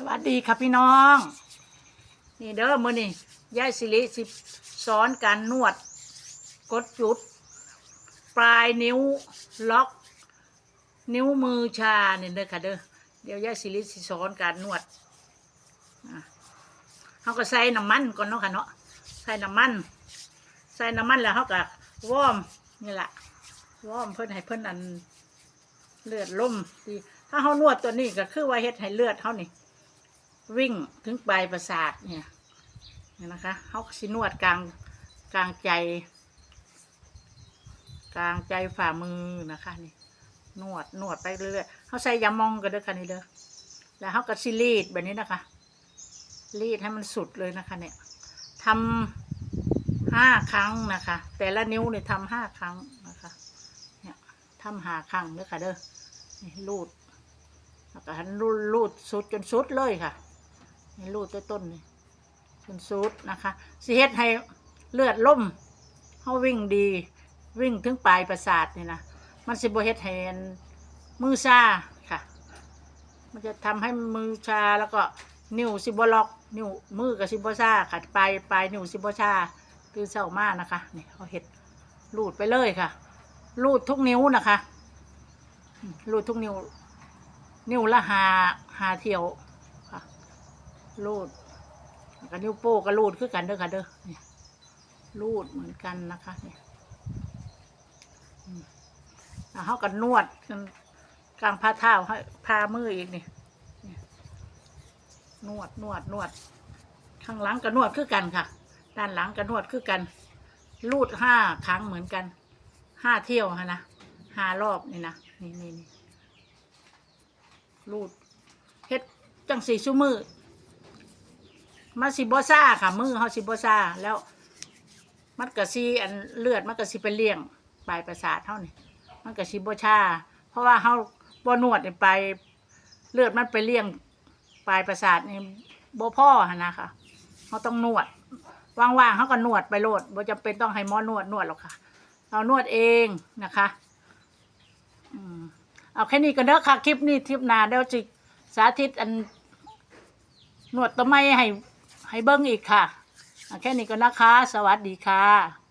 สวัสดีครับพี่น้อง นี่เด้อมือนี้ยายสิริสิสอนการนวด กดจุด ปลายนิ้วล็อก นิ้วมือชาเนี่ยเด้อค่ะเด้อเดี๋ยวยายสิริสิสอนการนวดอะเขาก็ใส่น้ำมันก่อนเนาะค่ะเนาะใส่น้ำมัน ใส่น้ำมันแล้วเขาก็วอร์มนี่แหละวอร์มเพิ่นให้เพิ่นอันเลือดล่มดีถ้าเขานวดตัวนี้ก็คือว่าเฮ็ดให้เลือดเขานี่ วิ่งถึงปลายประสาทเนี่ยเนี่ยนะคะเขาก็สินวดกลางกลางใจ กลางใจฝ่ามือนะคะนี่นวดนวดไปเรื่อยๆเขาใส่ยามองกันด้วยค่ะนี่เด้อแล้วเขาก็สิรีดแบบนี้นะคะ รีดให้มันสุดเลยนะคะ เนี่ยทำห้าครั้งนะคะ แต่ละนิ้วเนี่ยทำห้าครั้งนะคะเนี่ยทำหาครั้งเด้อค่ะเด้อนี่รูดแล้วก็หันรูดรูดสุดจนสุดเลยค่ะ รูดต้นต้นนี่จนสุดนะคะสิเฮ็ดให้เลือดล่มเขาวิ่งดี วิ่งถึงปลายประสาทนี่นะมันสิบเฮ็ดให้อันมือชาค่ะ มันจะทำให้มือชาแล้วก็นิ้วสิบล็อก นิ้วมือกับสิบชาค่ะปลายปลายนิ้วสิบชาคือเศร้ามากนะคะนี่เขาเฮ็ดรูดไปเลยค่ะ รูดทุกนิ้วนะคะรูดทุกนิ้ว นิ้วละหาหาเที่ยว รูดก็นิ้วโป้ก็รูดคือกันเด้อค่ะเด้อนี่รูดเหมือนกันนะคะเนี่ยอืมแล้วเขาก็นนวดจนกลางพาเท้าให้พามืออีกนี่นี่นวดนวดนวด ข้างหลังก็นวดคือกันค่ะ ด้านหลังก็นวดคือกัน รูดห้าครั้งเหมือนกันห้าเที่ยวฮะนะห้ารอบนี่นะนี่นี่รูดเฮ็ดจังสี่ชั่วมือ มาสิบอซ่าค่ะ มือเขาสิบอซ่าแล้ว มันกระซีอันเลือดมันกระซีไปเลี้ยงปลายประสาทเท่านี่มันกระซีบชาเพราะว่าเขาบ่นวดไปเลือดมันไปเลี้ยงปลายประสาทนี่บ่พ่อหนนะคะเขาต้องนวดว่างๆเขาก็นวดไปโลดบ่จำเป็นต้องให้หมอนวดนวดหรอกค่ะ เรานวดเองนะคะอเอาแค่นี้ก็เด้อค่ะ คลิปนี้คลิปนาเดี๋ยวจิสาธิตอันนวดต้นไม้ให้ ให้เบิ้งอีกค่ะ แค่นี้ก็นะคะ สวัสดีค่ะ